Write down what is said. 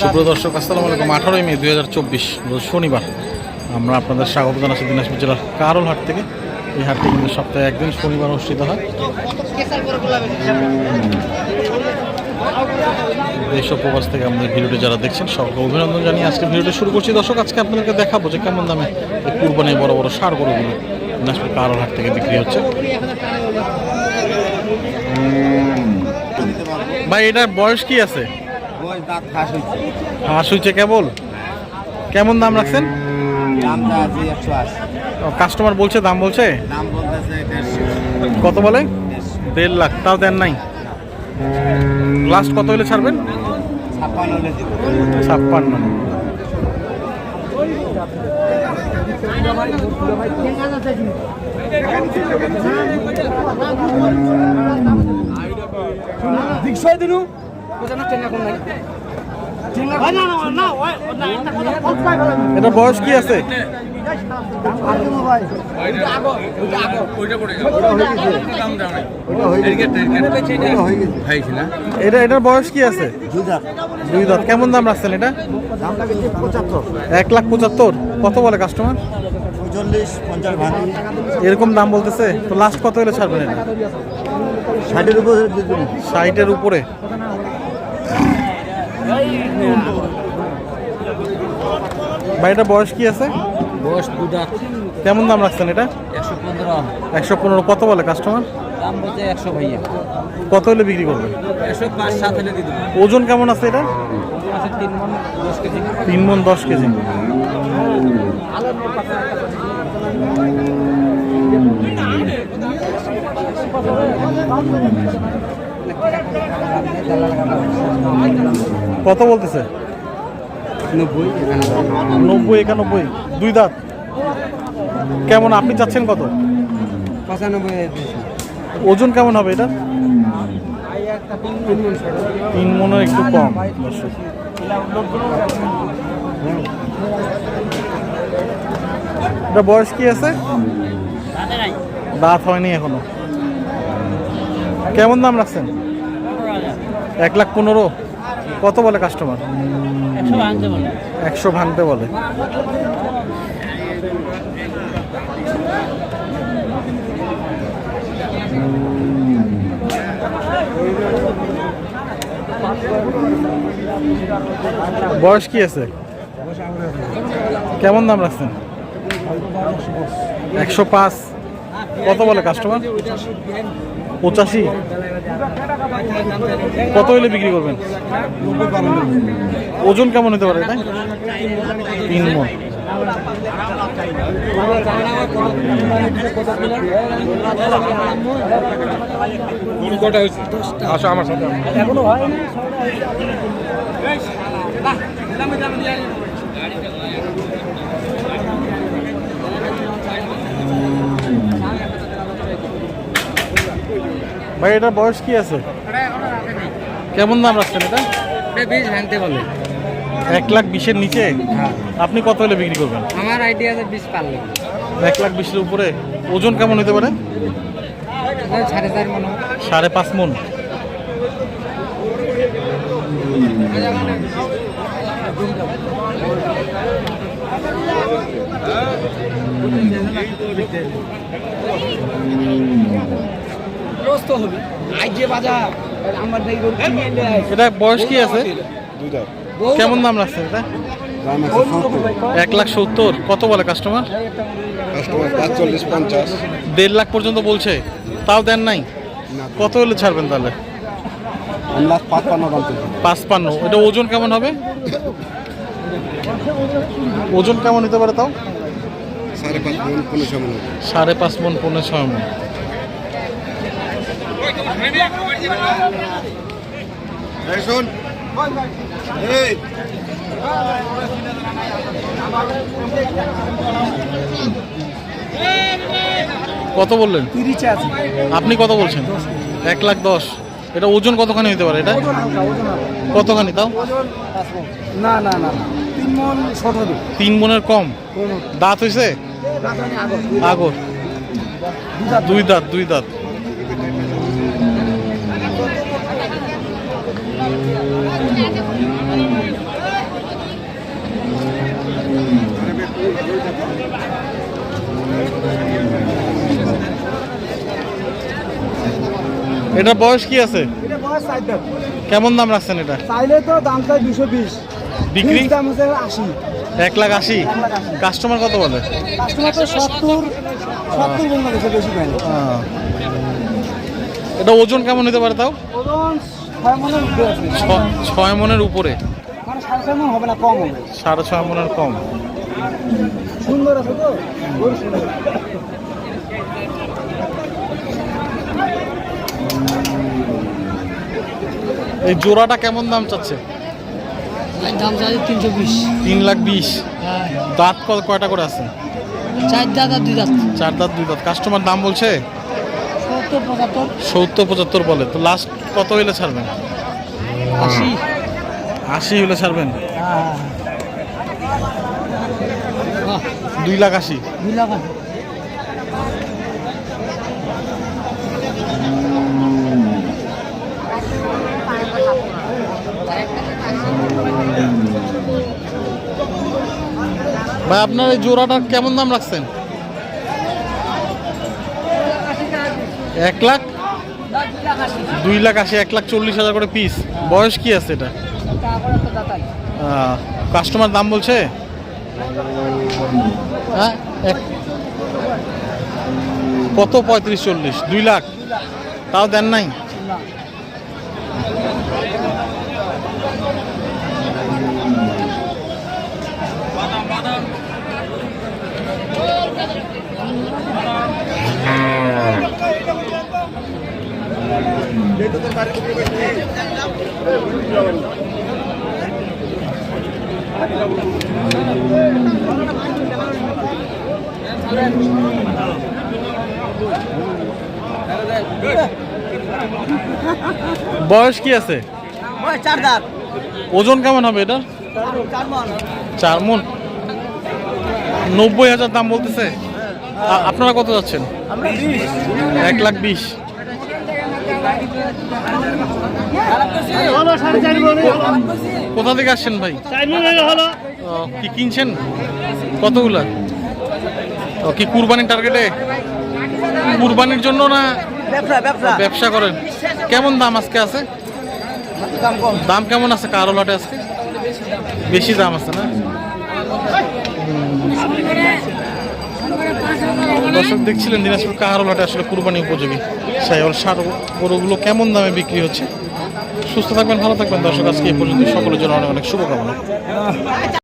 সুপ্রিয় দর্শক, আসসালামু আলাইকুম। আঠারোই মে দুই হাজার চব্বিশ শনিবার। আমরা আপনাদের স্বাগত জানাচ্ছি দিনাজপুর জেলার কারোল হাট থেকে। এই হাটটি কিন্তু সপ্তাহে একদিন শনিবার অনুষ্ঠিত হয়। দেশ ও প্রবাস থেকে আমাদের ভিডিওটি যারা দেখছেন, সকলকে অভিনন্দন জানিয়ে আজকে ভিডিওটি শুরু করছি। দর্শক, আজকে আপনাদেরকে দেখাবো যে কেমন দামে এই কুরবানি বড় বড় সার গরুগুলো দিনাজপুর কারোল হাট থেকে বিক্রি হচ্ছে। ভাই এটার বয়স কি আছে? হাঁস হইছে। কেবল? কেমন দাম রাখছেন? কাস্টমার বলছে দাম বলছে? কত বলে? দেড় লাখ তাও দেন নাই? লাস্ট কত হলে ছাড়বেন? ছাপ্পান্ন হলে ছাপ্পান্ন এটা বয়স কি আছে? এটা এটার বয়স কি আছে? দুই দাঁত। কেমন দাম রাখছেন এটা? এক লাখ পঁচাত্তর। কত বলে কাস্টমার এরকম দাম বলতেছে। তো লাস্ট কত হলে ছাড়বেন এটা? ষাটের উপর ষাটের উপরে? ভাই এটা বয়স কি আছে? বয়স দু দাঁত কেমন দাম রাখছেন এটা? একশো পনেরো। একশো পনেরো। কত বলে কাস্টমার দাম বলছে একশো ভাইয়া। কত হলে বিক্রি করবে? একশো পাঁচ সাত হলে ওজন কেমন আছে এটা? তিন মন দশ কেজি। তিন মন দশ কেজি। কত বলতেছে? নব্বই নব্বই একানব্বই। দুই দাঁত। কেমন আপনি চাচ্ছেন কত? ওজন কেমন হবে এটা তিন মনের একটু কম। এটা বয়স কি আছে? দাঁত হয়নি এখনও। কেমন দাম রাখছেন? এক লাখ পনেরো। কত বলে কাস্টমার একশো ভাঙতে বলে। বয়স কি আছে? কেমন দাম রাখছেন? একশো পাঁচ। কত বলে কাস্টমার পঁচাশি? কত হইলে বিক্রি করবেন? ওজন কেমন হতে পারে তিন মন। আসো আমার সাথে। ভাই এটার বয়স কি আছে? কেমন দাম রাখছেন এটা? বীজ ভাঙতে বলে। এক লাখ বিশের নিচে? আপনি কত হলে বিক্রি করবেন? আমার আইডিয়া আছে বীজ পারলে এক লাখ বিশের উপরে? ওজন কেমন হতে পারে? সাড়ে চার মনে। সাড়ে পাঁচ মন। তো হবে। আজ যে বাজার আমার এটা বয়স কি আছে? কেমন দাম রাখছে এটা? এক লাখ সত্তর। কত বলে কাস্টমার কাস্টমার পাঁচচল্লিশ পঞ্চাশ। দেড় লাখ পর্যন্ত বলছে। তাও দেন নাই? কত হলে ছাড়বেন তাহলে? পাঁচপান্ন এটা ওজন কেমন হবে? ওজন কেমন হতে পারে তাও? সাড়ে পাঁচ মন পনেরো সময় সাড়ে পাঁচ মন পনেরো ছয় মন। শোন। কত বললেন? তিরিশে আছে। আপনি কত বলছেন? এক লাখ দশ। এটা ওজন কতখানি হতে পারে এটা? কতখানি তাও? না না না মন তিন মনের কম। দাঁত হয়েছে আগর। দুই দাঁত দুই দাঁত। এটা বয়স কি আছে? কেমন দাম রাখছেন এটা? চাইলে তো দাম চাই দুশো বিশ। বিক্রি? দাম হচ্ছে আশি। এক লাখ আশি? কাস্টমার কত বলে? কাস্টমার তো সত্তর বেশি এটা ওজন কেমন হতে পারে তাও? ওজন ছয় মনের ছয় উপরে? মানে হবে না কম হবে। সাড়ে ছয় মনের কম। সুন্দর আছে তো গরু সুন্দর এই জোড়াটা কেমন দাম চাচ্ছে? দাম চাই তিনশো বিশ। তিন লাখ বিশ। দাঁত কত কয়টা করে আছে? চার দাঁত আর দুই দাঁত। চার দাঁত দুই দাঁত। কাস্টমার দাম বলছে? সত্তর পঁচাত্তর। বলে। তো লাস্ট কত হইলে ছাড়বেন? আশি? আশি হলে ছাড়বেন? দুই লাখ আশি। দুই লাখ আছে ভাই, আপনার এই জোড়াটা কেমন দাম রাখছেন? এক লাখ? দুই লাখ আশি, এক লাখ চল্লিশ হাজার করে পিস বয়স কি আছে এটা? কাস্টমার দাম বলছে? হ্যাঁ কত? পঁয়ত্রিশ, চল্লিশ, দুই লাখ। তাও দেন নাই? বয়স কি আছে? ওজন কেমন হবে এটা চার মন। নব্বই হাজার দাম বলতেছে। আপনারা কত যাচ্ছেন? এক লাখ বিশ। কোথা থেকে আসছেন ভাই? কি কিনছেন? কতগুলা? ও, কি কুরবানির টার্গেটে কুরবানির জন্য না ব্যবসা করেন? কেমন দাম আজকে আছে? দাম কেমন আছে? কারও লটে আজকে? বেশি দাম আছে না? দর্শক দেখছিলেন দিনাজপুর কাহারো লটে আসলে কুরবানি উপযোগী সাইওয়াল সার গরুগুলো কেমন দামে বিক্রি হচ্ছে? সুস্থ থাকবেন, ভালো থাকবেন দর্শক, আজকে এই পর্যন্ত সকলের জন্য অনেক অনেক শুভকামনা।